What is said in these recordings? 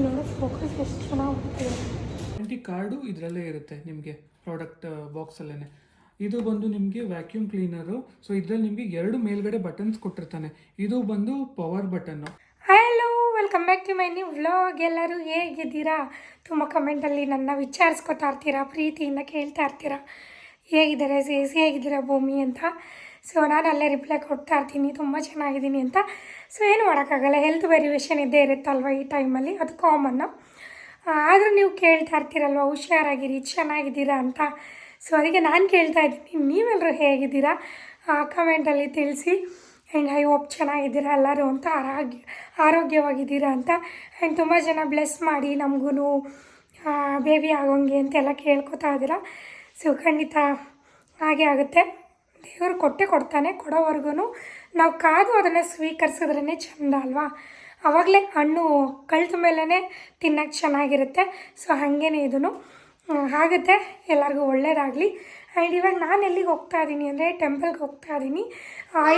ನೋಡು ಫೋಕಸ್ ಎಷ್ಟು ಚೆನ್ನಾಗಿ ಕಾರ್ಡು ಇದರಲ್ಲೇ ಇರುತ್ತೆ ನಿಮಗೆ ಪ್ರಾಡಕ್ಟ್ ಬಾಕ್ಸಲ್ಲೇ ಇದು ಬಂದು ನಿಮಗೆ ವ್ಯಾಕ್ಯೂಮ್ ಕ್ಲೀನರು ಸೊ ಇದರಲ್ಲಿ ನಿಮಗೆ ಎರಡು ಮೇಲ್ಗಡೆ ಬಟನ್ಸ್ ಕೊಟ್ಟಿರ್ತಾನೆ. ಇದು ಬಂದು power button hello welcome back to my new vlog ಎಲ್ಲರೂ ಹೇಗಿದ್ದೀರಾ? ತುಂಬ ಕಮೆಂಟಲ್ಲಿ ನನ್ನ ವಿಚಾರಿಸ್ಕೊತಾ ಇರ್ತೀರಾ ಪ್ರೀತಿಯಿಂದ ಕೇಳ್ತಾ ಇರ್ತೀರಾ? ಹೇಗಿದ್ದಾರೆ ಸೇಸ್ ಹೇಗಿದ್ದೀರಾ ಭೂಮಿ ಅಂತ? ಸೊ ನಾನು ಅಲ್ಲೇ ರಿಪ್ಲೈ ಕೊಡ್ತಾ ಇರ್ತೀನಿ. ತುಂಬ ಚೆನ್ನಾಗಿದ್ದೀನಿ ಅಂತ. ಸೊ ಏನು ಮಾಡೋಕ್ಕಾಗಲ್ಲ. ಹೆಲ್ತ್ ವೇರಿಯೇಷನ್ ಇದ್ದೇ ಇರುತ್ತಲ್ವ ಈ ಟೈಮಲ್ಲಿ ಅದು ಕಾಮನ್ನು ಆದರೂ ನೀವು ಕೇಳ್ತಾ ಇರ್ತೀರಲ್ವ, ಹುಷಾರಾಗಿರಿ, ಚೆನ್ನಾಗಿದ್ದೀರಾ ಅಂತ? ಸೊ ಅದಕ್ಕೆ ನಾನು ಕೇಳ್ತಾ ಇದ್ದೀನಿ. ನೀವೆಲ್ಲರೂ ಹೇಗಿದ್ದೀರಾ? ಕಮೆಂಟಲ್ಲಿ ತಿಳಿಸಿ. ಆ್ಯಂಡ್ ಐ ಹೋಪ್ ಚೆನ್ನಾಗಿದ್ದೀರಾ ಎಲ್ಲರೂ ಅಂತ. ಆರೋಗ್ಯ, ಆರೋಗ್ಯವಾಗಿದ್ದೀರಾ ಅಂತ. ಆ್ಯಂಡ್ ತುಂಬ ಜನ ಬ್ಲೆಸ್ ಮಾಡಿ ನಮಗೂ ಬೇಬಿ ಆಗೋಂಗೆ ಅಂತೆಲ್ಲ ಕೇಳ್ಕೊತಾ ಇದ್ದೀರಾ. ಸೊ ಖಂಡಿತ ಹಾಗೆ ಆಗುತ್ತೆ. ದೇವರು ಕೊಟ್ಟೆ ಕೊಡ್ತಾನೆ ಕೊಡೋವರೆಗೂ ನಾವು ಕಾದು ಅದನ್ನು ಸ್ವೀಕರಿಸಿದ್ರೇ ಚೆಂದ ಅಲ್ವಾ? ಆವಾಗಲೇ ಹಣ್ಣು ಕಳ್ದ ಮೇಲೇ ತಿನ್ನೋಕ್ಕೆ ಚೆನ್ನಾಗಿರುತ್ತೆ. ಸೊ ಹಾಗೇನೆ ಇದೂ ಆಗುತ್ತೆ ಎಲ್ಲರಿಗೂ ಒಳ್ಳೇದಾಗಲಿ. ಆ್ಯಂಡ್ ಇವಾಗ ನಾನು ಎಲ್ಲಿಗೆ ಹೋಗ್ತಾ ಇದ್ದೀನಿ ಅಂದರೆ ಟೆಂಪಲ್ಗೆ ಹೋಗ್ತಾ ಇದ್ದೀನಿ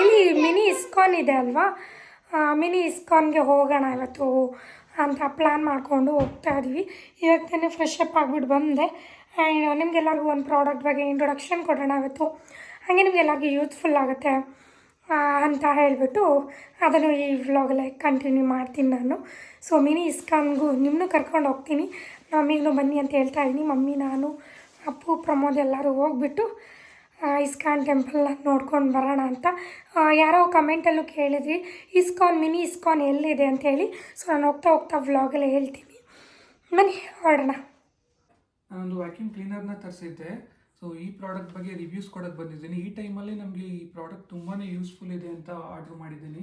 ಇಲ್ಲಿ ಮಿನಿ ಇಸ್ಕಾನ್ ಇದೆ ಅಲ್ವಾ? ಮಿನಿ ಇಸ್ಕಾನ್ಗೆ ಹೋಗೋಣ ಇವತ್ತು ಅಂತ ಪ್ಲ್ಯಾನ್ ಮಾಡಿಕೊಂಡು ಹೋಗ್ತಾ ಇದ್ದೀವಿ ಇವಾಗ ತಾನೇ ಫ್ರೆಶ್ ಅಪ್ ಆಗಿಬಿಟ್ಟು ಬಂದೆ. ಆ್ಯಂಡ್ ನಿಮಗೆಲ್ಲರಿಗೂ ಒಂದು ಪ್ರಾಡಕ್ಟ್ ಬಗ್ಗೆ ಇಂಟ್ರೊಡಕ್ಷನ್ ಕೊಡೋಣ ಇವತ್ತು. ಹಾಗೆ ನಿಮಗೆಲ್ಲರಿಗೂ ಯೂತ್ಫುಲ್ ಆಗುತ್ತೆ ಅಂತ ಹೇಳಿಬಿಟ್ಟು ಅದನ್ನು ಈ ವ್ಲಾಗಲ್ಲೇ ಕಂಟಿನ್ಯೂ ಮಾಡ್ತೀನಿ ನಾನು. ಸೊ ಮಿನಿ ಇಸ್ಕಾನ್ಗೂ ನಿಮ್ಮನ್ನು ಕರ್ಕೊಂಡು ಹೋಗ್ತೀನಿ. ಮಮ್ಮಿಗೂ ಬನ್ನಿ ಅಂತ ಹೇಳ್ತಾ ಇದ್ದೀನಿ. ಮಮ್ಮಿ, ನಾನು, ಅಪ್ಪು, ಪ್ರಮೋದ್ ಎಲ್ಲರೂ ಹೋಗ್ಬಿಟ್ಟು ಇಸ್ಕಾನ್ ಟೆಂಪಲ್ನ ನೋಡ್ಕೊಂಡು ಬರೋಣ ಅಂತ. ಯಾರೋ ಕಮೆಂಟಲ್ಲೂ ಕೇಳಿದ್ವಿ ಇಸ್ಕಾನ್, ಮಿನಿ ಇಸ್ಕಾನ್ ಎಲ್ಲಿದೆ? ಅಂತ ಹೇಳಿ. ಸೊ ನಾನು ಹೋಗ್ತಾ ಹೋಗ್ತಾ ವ್ಲಾಗಲ್ಲೇ ಹೇಳ್ತೀನಿ. ಬನ್ನಿ ಹೊರಡೋಣ ನಾನೊಂದು ವ್ಯಾಕ್ಯೂಮ್ ಕ್ಲೀನರ್ನ ತರಿಸಿದ್ದೆ. ಸೊ ಈ ಪ್ರಾಡಕ್ಟ್ ಬಗ್ಗೆ ರಿವ್ಯೂಸ್ ಕೊಡಕ್ಕೆ ಬಂದಿದ್ದೀನಿ. ಈ ಟೈಮಲ್ಲಿ ನಮಗೆ ಈ ಪ್ರಾಡಕ್ಟ್ ತುಂಬಾ ಯೂಸ್ಫುಲ್ ಇದೆ ಅಂತ ಆರ್ಡ್ರ್ ಮಾಡಿದ್ದೀನಿ.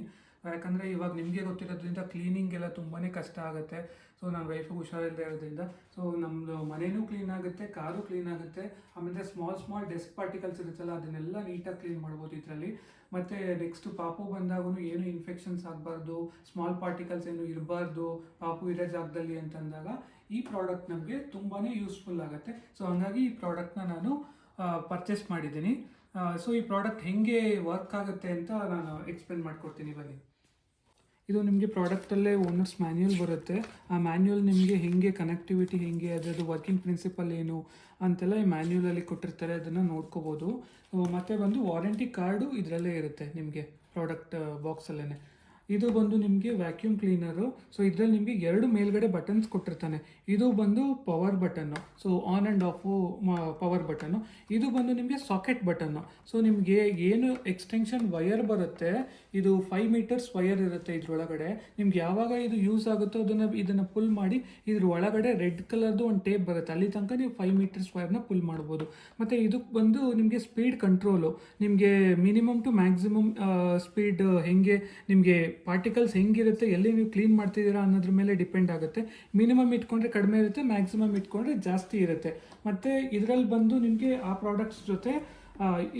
ಯಾಕಂದರೆ ಇವಾಗ ನಿಮಗೆ ಗೊತ್ತಿರೋದ್ರಿಂದ ಕ್ಲೀನಿಂಗ್ ಎಲ್ಲ ತುಂಬಾ ಕಷ್ಟ ಆಗುತ್ತೆ. ಸೊ ನನ್ನ ವೈಫಿಗೆ ಹುಷಾರಿಲ್ಲದೆ ಇರೋದ್ರಿಂದ. ಸೊ ನಮ್ಮದು ಮನೆಯೂ ಕ್ಲೀನ್ ಆಗುತ್ತೆ, ಕಾರು ಕ್ಲೀನ್ ಆಗುತ್ತೆ. ಆಮೇಲೆ ಸ್ಮಾಲ್ ಸ್ಮಾಲ್ ಡೆಸ್ಟ್ ಪಾರ್ಟಿಕಲ್ಸ್ ಇರುತ್ತಲ್ಲ, ಅದನ್ನೆಲ್ಲ ನೀಟಾಗಿ ಕ್ಲೀನ್ ಮಾಡ್ಬೋದು ಇದರಲ್ಲಿ. ಮತ್ತು ನೆಕ್ಸ್ಟ್ ಪಾಪು ಬಂದಾಗೂ ಏನು ಇನ್ಫೆಕ್ಷನ್ಸ್ ಆಗಬಾರ್ದು ಸ್ಮಾಲ್ ಪಾರ್ಟಿಕಲ್ಸ್ ಏನು ಇರಬಾರ್ದು, ಪಾಪು ಇರೋ ಜಾಗದಲ್ಲಿ ಅಂತಂದಾಗ ಈ ಪ್ರಾಡಕ್ಟ್ ನಮಗೆ ತುಂಬಾ ಯೂಸ್ಫುಲ್ ಆಗುತ್ತೆ. ಸೊ ಹಂಗಾಗಿ ಈ ಪ್ರಾಡಕ್ಟ್ನ ನಾನು ಪರ್ಚೇಸ್ ಮಾಡಿದ್ದೀನಿ. ಸೊ ಈ ಪ್ರಾಡಕ್ಟ್ ಹೆಂಗೆ ವರ್ಕ್ ಆಗುತ್ತೆ ಅಂತ ನಾನು ಎಕ್ಸ್ಪ್ಲೇನ್ ಮಾಡ್ಕೊಡ್ತೀನಿ. ಬನ್ನಿ. ಇದು ನಿಮಗೆ ಪ್ರಾಡಕ್ಟಲ್ಲೇ ಓನರ್ಸ್ ಮ್ಯಾನ್ಯೂಲ್ ಬರುತ್ತೆ. ಆ ಮ್ಯಾನ್ಯುಯಲ್ ನಿಮಗೆ ಹೆಂಗೆ ಕನೆಕ್ಟಿವಿಟಿ ಹೆಂಗೆ ಅದರದ್ದು ವರ್ಕಿಂಗ್ ಪ್ರಿನ್ಸಿಪಲ್ ಏನು ಅಂತೆಲ್ಲ ಈ ಮ್ಯಾನ್ಯೂಲಲ್ಲಿ ಕೊಟ್ಟಿರ್ತಾರೆ. ಅದನ್ನು ನೋಡ್ಕೋಬೋದು. ಮತ್ತು ಬಂದು ವಾರಂಟಿ ಕಾರ್ಡು ಇದರಲ್ಲೇ ಇರುತ್ತೆ ನಿಮಗೆ ಪ್ರಾಡಕ್ಟ್ ಬಾಕ್ಸಲ್ಲೇ ಇದು ಬಂದು ನಿಮಗೆ ವ್ಯಾಕ್ಯೂಮ್ ಕ್ಲೀನರು ಸೊ ಇದರಲ್ಲಿ ನಿಮಗೆ ಎರಡು ಮೇಲ್ಗಡೆ ಬಟನ್ಸ್ ಕೊಟ್ಟಿರ್ತಾನೆ. ಇದು ಬಂದು power button so on and off power button ಇದು ಬಂದು ನಿಮಗೆ ಸಾಕೆಟ್ ಬಟನ್ನು ಸೊ ನಿಮಗೆ ಏನು ಎಕ್ಸ್ಟೆನ್ಷನ್ ವಯರ್ ಬರುತ್ತೆ, ಇದು ಫೈವ್ ಮೀಟರ್ಸ್ ವಯರ್ ಇರುತ್ತೆ ಇದರೊಳಗಡೆ. ನಿಮ್ಗೆ ಯಾವಾಗ ಇದು ಯೂಸ್ ಆಗುತ್ತೋ ಅದನ್ನು, ಇದನ್ನು ಪುಲ್ ಮಾಡಿ ಇದ್ರ ಒಳಗಡೆ ರೆಡ್ ಕಲರ್ದು ಒಂದು ಟೇಪ್ ಬರುತ್ತೆ. ಅಲ್ಲಿ ತನಕ ನೀವು ಫೈವ್ ಮೀಟರ್ಸ್ ವೈರ್ನ ಪುಲ್ ಮಾಡ್ಬೋದು. ಮತ್ತು ಇದಕ್ಕೆ ಬಂದು ನಿಮಗೆ ಸ್ಪೀಡ್ ಕಂಟ್ರೋಲು ನಿಮಗೆ ಮಿನಿಮಮ್ ಟು ಮ್ಯಾಕ್ಸಿಮಮ್ ಸ್ಪೀಡ್ ಹೆಂಗೆ, ನಿಮಗೆ ಪಾರ್ಟಿಕಲ್ಸ್ ಹೆಂಗಿರುತ್ತೆ, ಎಲ್ಲಿ ನೀವು ಕ್ಲೀನ್ ಮಾಡ್ತಿದ್ದೀರಾ ಅನ್ನೋದ್ರ ಮೇಲೆ ಡಿಪೆಂಡ್ ಆಗುತ್ತೆ. ಮಿನಿಮಮ್ ಇಟ್ಕೊಂಡ್ರೆ ಕಡಿಮೆ ಇರುತ್ತೆ ಮ್ಯಾಕ್ಸಿಮಮ್ ಇಟ್ಕೊಂಡ್ರೆ ಜಾಸ್ತಿ ಇರುತ್ತೆ. ಮತ್ತು ಇದರಲ್ಲಿ ಬಂದು ನಿಮಗೆ ಆ ಪ್ರಾಡಕ್ಟ್ಸ್ ಜೊತೆ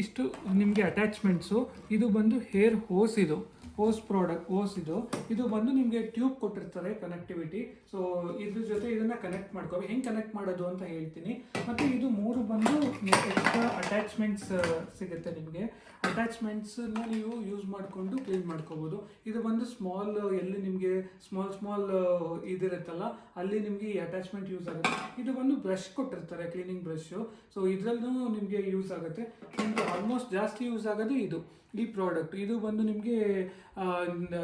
ಇಷ್ಟು ನಿಮಗೆ ಅಟ್ಯಾಚ್ಮೆಂಟ್ಸು ಇದು ಬಂದು ಹೇರ್ ಹೋಸ್ ಇದು. ಹೋಸ್ ಪ್ರಾಡಕ್ಟ್ ಓಸ್ ಇದು. ಇದು ಬಂದು ನಿಮಗೆ ಟ್ಯೂಬ್ ಕೊಟ್ಟಿರ್ತಾರೆ ಕನೆಕ್ಟಿವಿಟಿ ಸೊ ಇದ್ರ ಜೊತೆ ಇದನ್ನ ಕನೆಕ್ಟ್ ಮಾಡ್ಕೋ ಹೆಂಗೆ ಕನೆಕ್ಟ್ ಮಾಡೋದು ಅಂತ ಹೇಳ್ತೀನಿ. ಮತ್ತು ಇದು ಮೂರು ಬಂದು ಎಕ್ಸ್ಟ್ರಾ ಅಟ್ಯಾಚ್ಮೆಂಟ್ಸ್ ಸಿಗುತ್ತೆ ನಿಮಗೆ. ಅಟ್ಯಾಚ್ಮೆಂಟ್ಸನ್ನ ನೀವು ಯೂಸ್ ಮಾಡಿಕೊಂಡು ಕ್ಲೀನ್ ಮಾಡ್ಕೋಬೋದು. ಇದು ಬಂದು ಸ್ಮಾಲ್ ಎಲ್ಲಿ ನಿಮಗೆ ಸ್ಮಾಲ್ ಸ್ಮಾಲ್ ಇದಿರುತ್ತಲ್ಲ, ಅಲ್ಲಿ ನಿಮಗೆ ಈ ಅಟ್ಯಾಚ್ಮೆಂಟ್ ಯೂಸ್ ಆಗುತ್ತೆ. ಇದು ಬಂದು ಬ್ರಷ್ ಕೊಟ್ಟಿರ್ತಾರೆ ಕ್ಲೀನಿಂಗ್ ಬ್ರಷ್ಷು ಸೊ ಇದರಲ್ಲೂ ನಿಮಗೆ ಯೂಸ್ ಆಗುತ್ತೆ. ಆಲ್ಮೋಸ್ಟ್ ಜಾಸ್ತಿ ಯೂಸ್ ಆಗೋದು ಇದು, ಈ ಪ್ರಾಡಕ್ಟ್ ಇದು ಬಂದು ನಿಮಗೆ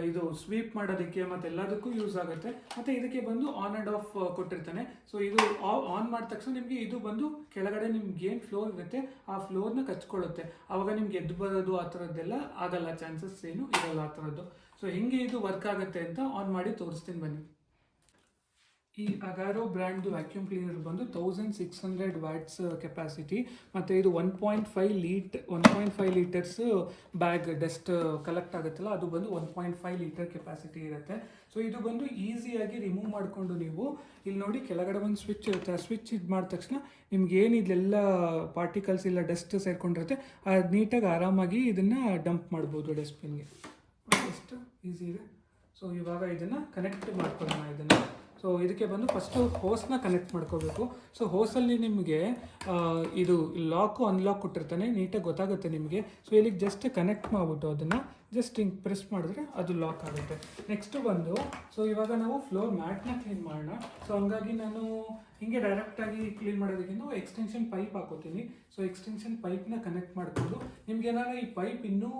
ಇದು ಸ್ವೀಪ್ ಮಾಡೋದಕ್ಕೆ ಮತ್ತು ಎಲ್ಲದಕ್ಕೂ ಯೂಸ್ ಆಗುತ್ತೆ. ಮತ್ತು ಇದಕ್ಕೆ ಬಂದು ಆನ್ ಆ್ಯಂಡ್ ಆಫ್ ಕೊಟ್ಟಿರ್ತಾನೆ. ಸೊ ಇದು ಆನ್ ಮಾಡಿದ ತಕ್ಷಣ ನಿಮಗೆ ಇದು ಬಂದು ಕೆಳಗಡೆ ನಿಮ್ಗೆ ಏನು ಫ್ಲೋರ್ ಇರುತ್ತೆ. ಆ ಫ್ಲೋರ್ನ ಕಚ್ಕೊಳ್ಳುತ್ತೆ. ಆವಾಗ ನಿಮ್ಗೆ ಎದ್ದು ಬರೋದು ಆ ಥರದ್ದೆಲ್ಲ ಆಗಲ್ಲ. ಚಾನ್ಸಸ್ ಏನು ಇರಲ್ಲ ಆ ಥರದ್ದು ಸೊ ಹೆಂಗೆ ಇದು ವರ್ಕ್ ಆಗುತ್ತೆ ಅಂತ ಆನ್ ಮಾಡಿ ತೋರಿಸ್ತೀನಿ ಬನ್ನಿ. ಈ ಅಗಾರೋ ಬ್ರ್ಯಾಂಡ್ದು ವ್ಯಾಕ್ಯೂಮ್ ಕ್ಲೀನರ್ ಬಂದು thousand six hundred watts capacity ಮತ್ತು ಇದು one point five lead one point five litres bag dust collect ಆಗುತ್ತಲ್ಲ, ಅದು ಬಂದು one point five litre capacity ಇರುತ್ತೆ. ಸೊ ಇದು ಬಂದು ಈಸಿಯಾಗಿ ರಿಮೂವ್ ಮಾಡಿಕೊಂಡು ನೀವು ಇಲ್ಲಿ ನೋಡಿ ಕೆಳಗಡೆ ಒಂದು ಸ್ವಿಚ್ ಇರುತ್ತೆ. ಆ ಸ್ವಿಚ್ ಇದು ಮಾಡಿದ ತಕ್ಷಣ ನಿಮ್ಗೆ ಏನು ಇದೆಲ್ಲ ಪಾರ್ಟಿಕಲ್ಸ್ ಇಲ್ಲ ಡಸ್ಟ್ ಸೇರ್ಕೊಂಡಿರುತ್ತೆ ಅದು ನೀಟಾಗಿ ಆರಾಮಾಗಿ ಇದನ್ನು ಡಂಪ್ ಮಾಡ್ಬೋದು ಡಸ್ಟ್ಬಿನ್ಗೆ ಎಷ್ಟು? ಈಸಿ ಇದೆ. ಸೊ ಇವಾಗ ಇದನ್ನು ಕನೆಕ್ಟ್ ಮಾಡ್ಕೊಳ್ಳೋಣ ಇದನ್ನು. ಸೊ ಇದಕ್ಕೆ ಬಂದು ಫಸ್ಟು ಹೋಸ್ನ ಕನೆಕ್ಟ್ ಮಾಡ್ಕೋಬೇಕು. ಸೊ ಹೋಸಲ್ಲಿ ನಿಮಗೆ ಇದು ಲಾಕು ಅನ್ಲಾಕ್ ಕೊಟ್ಟಿರ್ತಾನೆ ನೀಟಾಗಿ ಗೊತ್ತಾಗುತ್ತೆ ನಿಮಗೆ. ಸೊ ಇಲ್ಲಿಗೆ ಜಸ್ಟ್ ಕನೆಕ್ಟ್ ಮಾಡಿಬಿಟ್ಟು ಅದನ್ನು ಜಸ್ಟ್ ಹಿಂಗೆ ಪ್ರೆಸ್ ಮಾಡಿದ್ರೆ ಅದು ಲಾಕ್ ಆಗುತ್ತೆ. ನೆಕ್ಸ್ಟು ಬಂದು ಸೊ ಇವಾಗ ನಾವು ಫ್ಲೋರ್ ಮ್ಯಾಟ್ನ ಕ್ಲೀನ್ ಮಾಡೋಣ. ಸೊ ಹಂಗಾಗಿ ನಾನು ಹಿಂಗೆ ಡೈರೆಕ್ಟಾಗಿ ಕ್ಲೀನ್ ಮಾಡೋದಕ್ಕಿಂತ ಎಕ್ಸ್ಟೆನ್ಷನ್ ಪೈಪ್ ಹಾಕೋತೀನಿ. ಸೊ ಎಕ್ಸ್ಟೆನ್ಷನ್ ಪೈಪ್ನ ಕನೆಕ್ಟ್ ಮಾಡಿಕೊಂಡು, ನಿಮ್ಗೆ ಏನಾದ್ರು ಈ ಪೈಪ್ ಇನ್ನೂ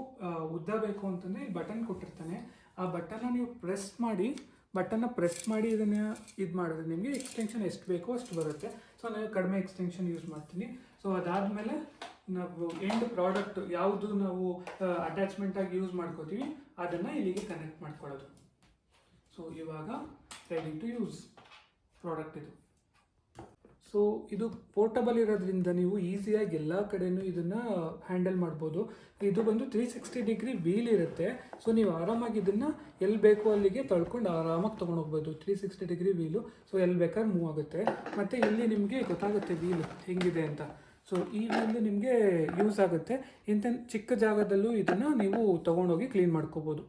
ಉದ್ದ ಬೇಕು ಅಂತಂದರೆ ಈ ಬಟನ್ ಕೊಟ್ಟಿರ್ತಾನೆ. ಆ ಬಟನ್ನ ನೀವು ಪ್ರೆಸ್ ಮಾಡಿ ಬಟನ್ನ ಪ್ರೆಸ್ ಮಾಡಿ ಇದನ್ನು ಇದು ಮಾಡಿದ್ರೆ ನಿಮಗೆ ಎಕ್ಸ್ಟೆನ್ಷನ್ ಎಷ್ಟು ಬೇಕೋ ಅಷ್ಟು ಬರುತ್ತೆ. ಸೊ ನಾನು ಕಡಿಮೆ ಎಕ್ಸ್ಟೆನ್ಷನ್ ಯೂಸ್ ಮಾಡ್ತೀನಿ. ಸೊ ಅದಾದಮೇಲೆ ನಾವು ಎಂಡ್ ಪ್ರಾಡಕ್ಟ್ ಯಾವುದು ನಾವು ಅಟ್ಯಾಚ್ಮೆಂಟಾಗಿ ಯೂಸ್ ಮಾಡ್ಕೋತೀವಿ, ಅದನ್ನು ಇಲ್ಲಿಗೆ ಕನೆಕ್ಟ್ ಮಾಡ್ಕೊಳ್ಳೋದು. ಸೊ ಇವಾಗ ರೆಡಿ ಟು ಯೂಸ್ ಪ್ರಾಡಕ್ಟ್ ಇದು. ಸೊ ಇದು ಪೋರ್ಟಬಲ್ ಇರೋದ್ರಿಂದ ನೀವು ಈಸಿಯಾಗಿ ಎಲ್ಲ ಕಡೆನೂ ಇದನ್ನು ಹ್ಯಾಂಡಲ್ ಮಾಡ್ಬೋದು. ಇದು ಬಂದು ತ್ರೀ ಸಿಕ್ಸ್ಟಿ ಡಿಗ್ರಿ ವೀಲ್ ಇರುತ್ತೆ. ಸೊ ನೀವು ಆರಾಮಾಗಿ ಇದನ್ನು ಎಲ್ಲಿ ಬೇಕೋ ಅಲ್ಲಿಗೆ ತಳ್ಕೊಂಡು ಆರಾಮಾಗಿ ತೊಗೊಂಡು ಹೋಗ್ಬೋದು. Three sixty degree wheel so ಎಲ್ಲಿ ಬೇಕಾದ್ರೆ ಮೂವ್ ಆಗುತ್ತೆ. ಮತ್ತು ಇಲ್ಲಿ ನಿಮಗೆ ಗೊತ್ತಾಗುತ್ತೆ ವೀಲ್ ಹೆಂಗಿದೆ ಅಂತ. ಸೊ ಈ ವೀಲ್ ನಿಮಗೆ ಯೂಸ್ ಆಗುತ್ತೆ. ಇಂಥ ಚಿಕ್ಕ ಜಾಗದಲ್ಲೂ ಇದನ್ನು ನೀವು ತೊಗೊಂಡೋಗಿ ಕ್ಲೀನ್ ಮಾಡ್ಕೋಬೋದು.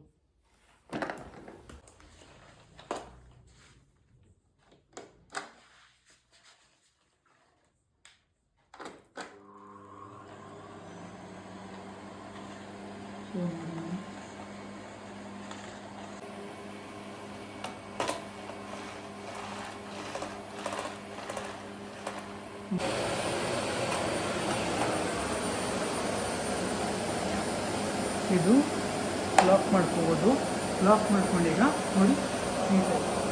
ಇದು ಲಾಕ್ ಮಾಡ್ಕೋಬೋದು. ಲಾಕ್ ಮಾಡ್ಕೊಂಡೀಗ ನೋಡಿ ನೀಟಾಗಿ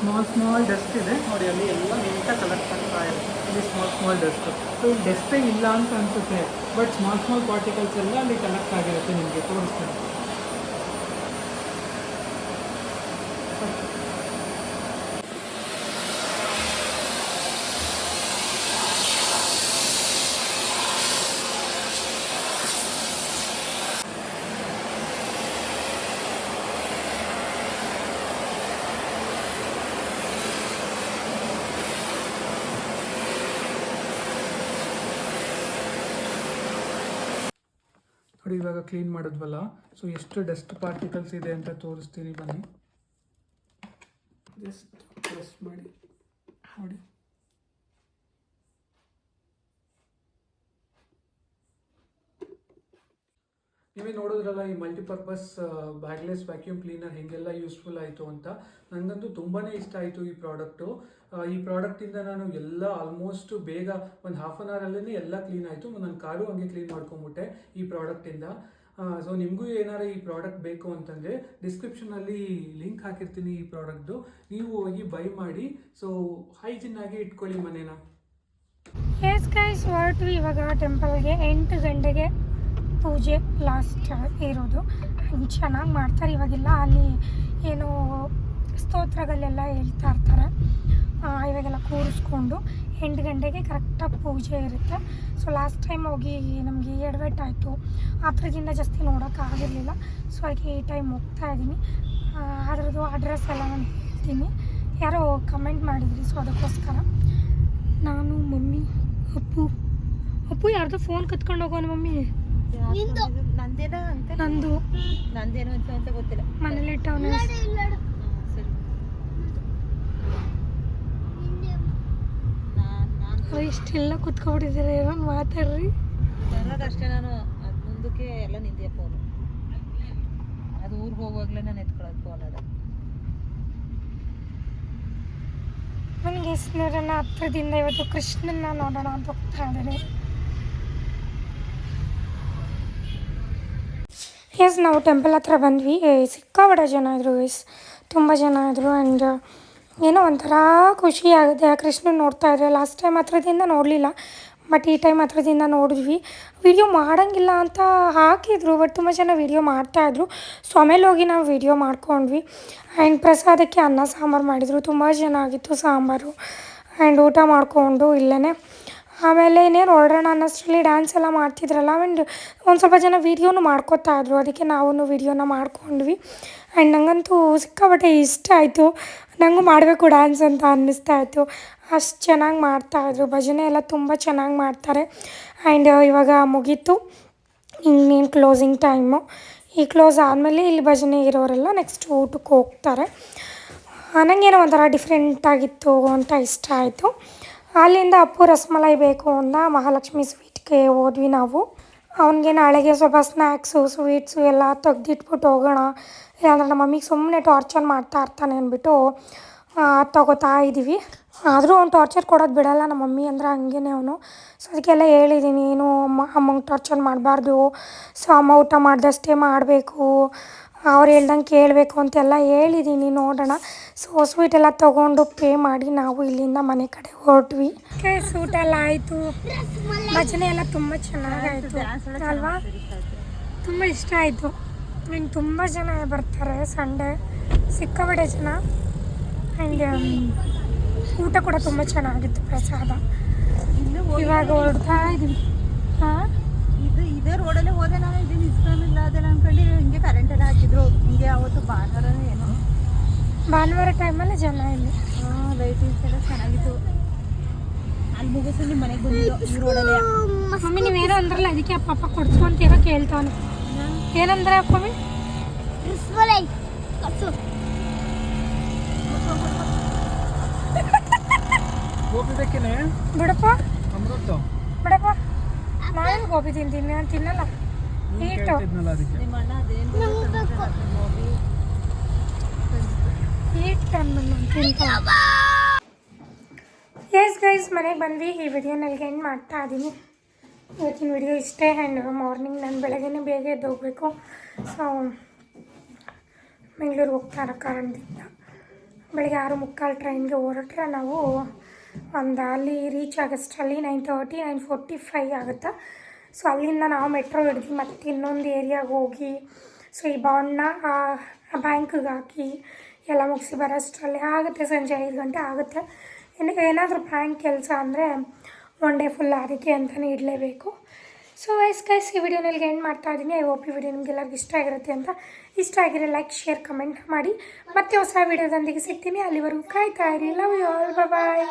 ಸ್ಮಾಲ್ ಸ್ಮಾಲ್ ಡಸ್ಟ್ ಇದೆ. ನೋಡಿ, ಅಲ್ಲಿ ಎಲ್ಲ ನೀಟಾಗಿ ಕಲೆಕ್ಟ್ ಆಗ್ತಾ ಇದೆ ಇಲ್ಲಿ ಸ್ಮಾಲ್ ಸ್ಮಾಲ್ ಡಸ್ಟ್ ಸೊ ಡಸ್ಟೇ ಇಲ್ಲ ಅಂತ ಅನಿಸುತ್ತೆ. ಬಟ್ ಸ್ಮಾಲ್ ಸ್ಮಾಲ್ ಪಾರ್ಟಿಕಲ್ಸ್ ಎಲ್ಲ ಅಲ್ಲಿ ಕಲೆಕ್ಟ್ ಆಗಿರುತ್ತೆ ನಿಮಗೆ, ತೋರಿಸ್ತೀನಿ. ಇವಾಗ ಕ್ಲೀನ್ ಮಾಡಿದ್ವಲ್ಲ ಸೊ ಎಷ್ಟು ಡಸ್ಟ್ ಪಾರ್ಟಿಕಲ್ಸ್ ಇದೆ ಅಂತ ತೋರಿಸ್ತೀನಿ ಬನ್ನಿ. ಜಸ್ಟ್ ಪ್ರೆಸ್ ಮಾಡಿ, ನೋಡಿ. ನೀವೇ ನೋಡಿದ್ರಲ್ಲ ಈ ಮಲ್ಟಿಪರ್ಪಸ್ ಬ್ಯಾಗ್ಲೆಸ್ ವ್ಯಾಕ್ಯೂಮ್ ಕ್ಲೀನರ್ ಹೆಂಗೆಲ್ಲ ಯೂಸ್ಫುಲ್ ಆಯಿತು ಅಂತ ನನಗಂತೂ ತುಂಬಾ ಇಷ್ಟ ಆಯಿತು ಈ ಪ್ರಾಡಕ್ಟು ಈ ಪ್ರಾಡಕ್ಟಿಂದ ನಾನು ಎಲ್ಲ ಆಲ್ಮೋಸ್ಟ್ ಬೇಗ ಒಂದು ಹಾಫ್ ಆನ್ ಅವರಲ್ಲೇ ಎಲ್ಲ ಕ್ಲೀನ್ ಆಯಿತು. ನನ್ನ ಕಾರು ಹಂಗೆ ಕ್ಲೀನ್ ಮಾಡ್ಕೊಂಬಿಟ್ಟೆ ಈ ಪ್ರಾಡಕ್ಟಿಂದ ಸೊ ನಿಮಗೂ ಏನಾರು ಈ ಪ್ರಾಡಕ್ಟ್ ಬೇಕು ಅಂತಂದರೆ ಡಿಸ್ಕ್ರಿಪ್ಷನಲ್ಲಿ ಲಿಂಕ್ ಹಾಕಿರ್ತೀನಿ ಈ ಪ್ರಾಡಕ್ಟ್ದು ನೀವು ಹೋಗಿ ಬೈ ಮಾಡಿ ಸೊ ಹೈಜಿನ್ ಆಗಿ ಇಟ್ಕೊಳ್ಳಿ ಮನೇನ. ಎಸ್ ಗೈಸ್ ಇವಾಗ ಟೆಂಪಲ್ಗೆ ಎಂಟು ಗಂಟೆಗೆ. ಪೂಜೆ ಲಾಸ್ಟ್ ಇರೋದು. ಚೆನ್ನಾಗಿ ಮಾಡ್ತಾರೆ. ಇವಾಗೆಲ್ಲ ಅಲ್ಲಿ ಏನು ಸ್ತೋತ್ರಗಳೆಲ್ಲ ಹೇಳ್ತಾ ಇರ್ತಾರೆ. ಆ, ಇವಾಗೆಲ್ಲ ಕೂರಿಸ್ಕೊಂಡು ಎಂಟು ಗಂಟೆಗೆ ಕರೆಕ್ಟಾಗಿ ಪೂಜೆ ಇರುತ್ತೆ. ಸೊ ಲಾಸ್ಟ್ ಟೈಮ್ ಹೋಗಿ ನಮಗೆ ಎಡವೆಟ್ಟಾಯಿತು ಹತ್ರದಿಂದ ಜಾಸ್ತಿ ನೋಡೋಕ್ಕಾಗಿರಲಿಲ್ಲ ಸೊ ಅದಕ್ಕೆ ಈ ಟೈಮ್ ಹೋಗ್ತಾ ಇದ್ದೀನಿ ಅದರದ್ದು ಅಡ್ರೆಸ್ ಎಲ್ಲ ನಾನು ಹೇಳ್ತೀನಿ. ಯಾರೋ ಕಮೆಂಟ್ ಮಾಡಿದ್ರಿ ಸೊ ಅದಕ್ಕೋಸ್ಕರ. ನಾನು ಮಮ್ಮಿ ಅಪ್ಪು. ಅಪ್ಪು ಯಾರ್ದೋ ಫೋನ್ ಕತ್ಕೊಂಡು ಹೋಗೋಣ ಮಮ್ಮಿ? ನಂದೇನ ಅಂತ? ನಂದು. ನಂದೇನು ಅಂತ ಅಂತ ಗೊತ್ತಿಲ್ಲ. ಮನೇಲಿ ಹಾ, ಸರಿ. ಇಷ್ಟೆಲ್ಲ ಕುತ್ಕೊಬಿಟ್ಟಿದ್ದಾರೆ? ಏನೋ ಮಾತಾಡ್ರಿ. ಅಷ್ಟೇ ನಾನು. ಅದು ಮುಂದಕ್ಕೆ ಎಲ್ಲ ನಿಂದೆ ಫೋನು ಅದು ಊರಿಗೆ ಹೋಗುವಾಗಲೇ ನಾನು ಎತ್ಕೊಳ್ಳೋದು ಫೋನ್ ಅದ. ನನಗೆ ಸ್ನೇಹನ ಹತ್ತಿರದಿಂದ ಇವತ್ತು ಕೃಷ್ಣನ ನೋಡೋಣ ಅಂತ ಹೋಗ್ತಾ ಇದ್ದಾರೆ ಎಸ್ ನಾವು ಟೆಂಪಲ್ ಹತ್ರ ಬಂದ್ವಿ. ಸಿಕ್ಕಾಪಟ್ಟೆ ಜನ ಇದ್ರು ಎಸ್ ತುಂಬ ಜನ ಇದ್ರು ಆ್ಯಂಡ್ ಏನೋ ಒಂಥರ ಖುಷಿ ಆಗುತ್ತೆ. ಆ ಕೃಷ್ಣ ನೋಡ್ತಾ ಇದ್ರೆ. ಲಾಸ್ಟ್ ಟೈಮ್ ಹತ್ರದಿಂದ ನೋಡಲಿಲ್ಲ ಬಟ್ ಈ ಟೈಮ್ ಹತ್ರದಿಂದ ನೋಡಿದ್ವಿ. ವಿಡಿಯೋ ಮಾಡೋಂಗಿಲ್ಲ ಅಂತ ಹಾಕಿದ್ರು ಬಟ್ ತುಂಬ ಜನ ವಿಡಿಯೋ ಮಾಡ್ತಾಯಿದ್ರು ಸೊ ಆಮೇಲೆ ಹೋಗಿ ನಾವು ವಿಡಿಯೋ ಮಾಡ್ಕೊಂಡ್ವಿ. ಆ್ಯಂಡ್ ಪ್ರಸಾದಕ್ಕೆ ಅನ್ನ, ಸಾಂಬಾರು ಮಾಡಿದರು. ತುಂಬ ಚೆನ್ನಾಗಿತ್ತು ಸಾಂಬಾರು. ಆ್ಯಂಡ್ ಊಟ ಮಾಡಿಕೊಂಡು ಇಲ್ಲೇ ಆಮೇಲೆ ಇನ್ನೇನು ಹೊರಡೋಣ ಅನ್ನೋಷ್ಟರಲ್ಲಿ ಡ್ಯಾನ್ಸ್ ಎಲ್ಲ ಮಾಡ್ತಿದ್ರಲ್ಲ ಆ್ಯಂಡ್ ಒಂದು ಸ್ವಲ್ಪ ಜನ ವೀಡಿಯೋನು ಮಾಡ್ಕೋತಾ ಇದ್ರು. ಅದಕ್ಕೆ ನಾವೂ ವೀಡಿಯೋನ ಮಾಡ್ಕೊಂಡ್ವಿ. ಆ್ಯಂಡ್ ನನಗಂತೂ ಸಿಕ್ಕಾಪಟ್ಟೆ ಇಷ್ಟ ಆಯಿತು. ನನಗೂ ಮಾಡಬೇಕು ಡ್ಯಾನ್ಸ್ ಅಂತ ಅನ್ನಿಸ್ತಾ ಇತ್ತು. ಅಷ್ಟು ಚೆನ್ನಾಗಿ ಮಾಡ್ತಾಯಿದ್ರು ಭಜನೆ ಎಲ್ಲ ತುಂಬ ಚೆನ್ನಾಗಿ ಮಾಡ್ತಾರೆ. ಆ್ಯಂಡ್ ಇವಾಗ ಮುಗೀತು. ಇನ್ನೇನು ಕ್ಲೋಸಿಂಗ್ ಟೈಮು ಈ ಕ್ಲೋಸ್ ಆದಮೇಲೆ ಇಲ್ಲಿ ಭಜನೆ ಇರೋರೆಲ್ಲ ನೆಕ್ಸ್ಟ್ ಊಟಕ್ಕೆ ಹೋಗ್ತಾರೆ. ನನಗೇನೋ ಒಂಥರ ಡಿಫ್ರೆಂಟಾಗಿತ್ತು ಅಂತ ಇಷ್ಟ ಆಯಿತು. ಅಲ್ಲಿಂದ ಅಪ್ಪು ರಸಮಲೈ ಬೇಕು ಅಂತ ಮಹಾಲಕ್ಷ್ಮಿ ಸ್ವೀಟ್ಗೆ ಹೋದ್ವಿ ನಾವು. ಅವನಿಗೆ ನಾಳೆಗೆ ಸ್ವಲ್ಪ ಸ್ನ್ಯಾಕ್ಸು ಸ್ವೀಟ್ಸು ಎಲ್ಲ ತೆಗ್ದಿಟ್ಬಿಟ್ಟು ಹೋಗೋಣ. ಇಲ್ಲಾಂದ್ರೆ ನಮ್ಮ ಮಮ್ಮಿಗೆ ಸುಮ್ಮನೆ ಟಾರ್ಚರ್ ಮಾಡ್ತಾ ಇರ್ತಾನೆ ಅಂದ್ಬಿಟ್ಟು ತಗೋತಾ ಇದ್ದೀವಿ ಆದರೂ ಅವ್ನು ಟಾರ್ಚರ್ ಕೊಡೋದು ಬಿಡಲ್ಲ ನಮ್ಮ ಮಮ್ಮಿ ಅಂದ್ರೆ ಹಂಗೇ ಅವನು. ಸೊ ಅದಕ್ಕೆಲ್ಲ ಹೇಳಿದ್ದೀನಿ ಏನು ಅಮ್ಮ, ಅಮ್ಮಂಗೆ ಟಾರ್ಚರ್ ಮಾಡಬಾರ್ದು. ಸೊ, ಅಮ್ಮ ಊಟ ಮಾಡಿದಷ್ಟೇ ಮಾಡಬೇಕು. ಅವ್ರು ಹೇಳ್ದಂಗೆ ಕೇಳಬೇಕು ಅಂತೆಲ್ಲ ಹೇಳಿದ್ದೀನಿ ನೋಡೋಣ. ಸೊ ಸ್ವೀಟ್ ಎಲ್ಲ ತೊಗೊಂಡು ಪೇ ಮಾಡಿ ನಾವು ಇಲ್ಲಿಂದ ಮನೆ ಕಡೆ ಹೊರಟ್ವಿ. ಸೂಟ್ ಎಲ್ಲ ಆಯಿತು. ಭಜನೆ ಎಲ್ಲ ತುಂಬ ಚೆನ್ನಾಗಾಯಿತು. ಅಲ್ವಾ? ತುಂಬ ಇಷ್ಟ ಆಯಿತು. ಆ್ಯಂಡ್ ತುಂಬ ಜನ ಬರ್ತಾರೆ ಸಂಡೆ. ಸಿಕ್ಕಾಪಟ್ಟೆ ಜನ. ಆ್ಯಂಡ್ ಊಟ ಕೂಡ ತುಂಬ ಚೆನ್ನಾಗಿತ್ತು ಪ್ರಸಾದ. ಇವಾಗ ಹೊರಡ್ತಾ ಇದ್ದೀವಿ ಇದೇ ರೋಡಲ್ಲೇ ಹೋದೆ ನಾನು ಇದು ನಿಲ್ಸ್ಕೊಂಡಿಲ್ಲ ಅದೆಲ್ಲ ಅನ್ಕೊಂಡು ಹಿಂಗೆ ಕರೆಂಟ್ ಎಲ್ಲ ಹಾಕಿದ್ರು ಹಿಂಗೆ ಅವತ್ತು ಭಾನುವಾರ ಏನು. ಭಾನುವಾರ ಟೈಮಲ್ಲಿ ಜನ ಇಲ್ಲಿ. ಲೈಟಿಂಗ್ಸ್ ಎಲ್ಲ ಚೆನ್ನಾಗಿತ್ತು. ಅಲ್ಲಿ ಮುಗಿಸಿ ನಿಮ್ಮ ಮನೆಗೆ ಬಂದಿದ್ದು ಈ ರೋಡಲ್ಲೇ ಮಮ್ಮಿ ನೀವೇನೋ ಅಂದ್ರಲ್ಲ ಅದಕ್ಕೆ ಪಾಪ ಕೊಡ್ಸ್ಕೊಂತೀರ ಕೇಳ್ತಾನೆ ಏನಂದ್ರೆ ಮಮ್ಮಿ? ಬಿಡಪ್ಪ. ಬಿಡಪ್ಪ. ನಾನು ಗೋಬಿ ತಿಂತೀನಿ ನಾನು ತಿನ್ನಲ್ಲ. ಹೀಟು. ಕೇಳ್ತಿದ್ನಲ್ಲ ಅದಕ್ಕೆ. ನಿಮ್ಮ ಅಣ್ಣ ಅದೇನು ಹೋಗಿ ಹೀಟ್ ಟೈಮ್ ಎಸ್ ಗೈಸ್ ಮನೆಗೆ ಬಂದ್ವಿ. ಈ ವಿಡಿಯೋ ನನಗೆ ಎಂಡ್ ಮಾಡ್ತಾ ಇದ್ದೀನಿ ಇವತ್ತಿನ ವಿಡಿಯೋ ಇಷ್ಟೇ ಆ್ಯಂಡ್ ಮಾರ್ನಿಂಗ್ ನಾನು ಬೆಳಗ್ಗೆನೇ ಬೇಗ ಎದ್ದು ಹೋಗಬೇಕು. ಸೊ ಬೆಂಗಳೂರು ಹೋಗ್ತಾ ಇರೋ ಕಾರಣದಿಂದ. ಬೆಳಗ್ಗೆ ಆರು ಮುಕ್ಕಾಲು ಟ್ರೈನ್ಗೆ ಹೊರಟ್ರೆ ನಾವು ಒಂದು ಅಲ್ಲಿ reach ಆಗೋಷ್ಟರಲ್ಲಿ nine thirty nine forty five ಆಗುತ್ತೆ? ಸೊ ಅಲ್ಲಿಂದ ನಾವು ಮೆಟ್ರೋ ಹಿಡ್ದು ಮತ್ತೆ ಇನ್ನೊಂದು ಏರಿಯಾಗೆ ಹೋಗಿ ಸೊ ಈ ಬಾಂಡ್ನ ಬ್ಯಾಂಕಿಗೆ ಹಾಕಿ, ಎಲ್ಲ ಮುಗಿಸಿ ಬರೋಷ್ಟರಲ್ಲಿ ಆಗುತ್ತೆ ಸಂಜೆ ಐದು ಗಂಟೆ ಆಗುತ್ತೆ. ಇನ್ನು ಏನಾದರೂ ಬ್ಯಾಂಕ್ ಕೆಲಸ ಅಂದರೆ ಒನ್ ಡೇ ಫುಲ್ ಅದಕ್ಕೆ ಅಂತಲೇ ಇಡಲೇಬೇಕು. ಸೊ ವೈಸ್ ಕೈಸ್ ಈ ವಿಡಿಯೋನಲ್ಲಿ ಎಂಡ್ ಮಾಡ್ತಾ ಇದ್ದೀನಿ. ಐ ಈ ವಿಡಿಯೋ ನಿಮಗೆಲ್ಲರಿಗೂ ಇಷ್ಟ ಆಗಿರುತ್ತೆ ಅಂತ. ಇಷ್ಟ ಆಗಿರೋ ಲೈಕ್ ಶೇರ್ ಕಮೆಂಟ್ ಮಾಡಿ. ಮತ್ತೆ ಹೊಸ ವಿಡಿಯೋದೊಂದಿಗೆ ಸಿಗ್ತೀನಿ. ಅಲ್ಲಿವರೆಗೂ ಕಾಯ್ತಾ ಇರಿ. Love you all bye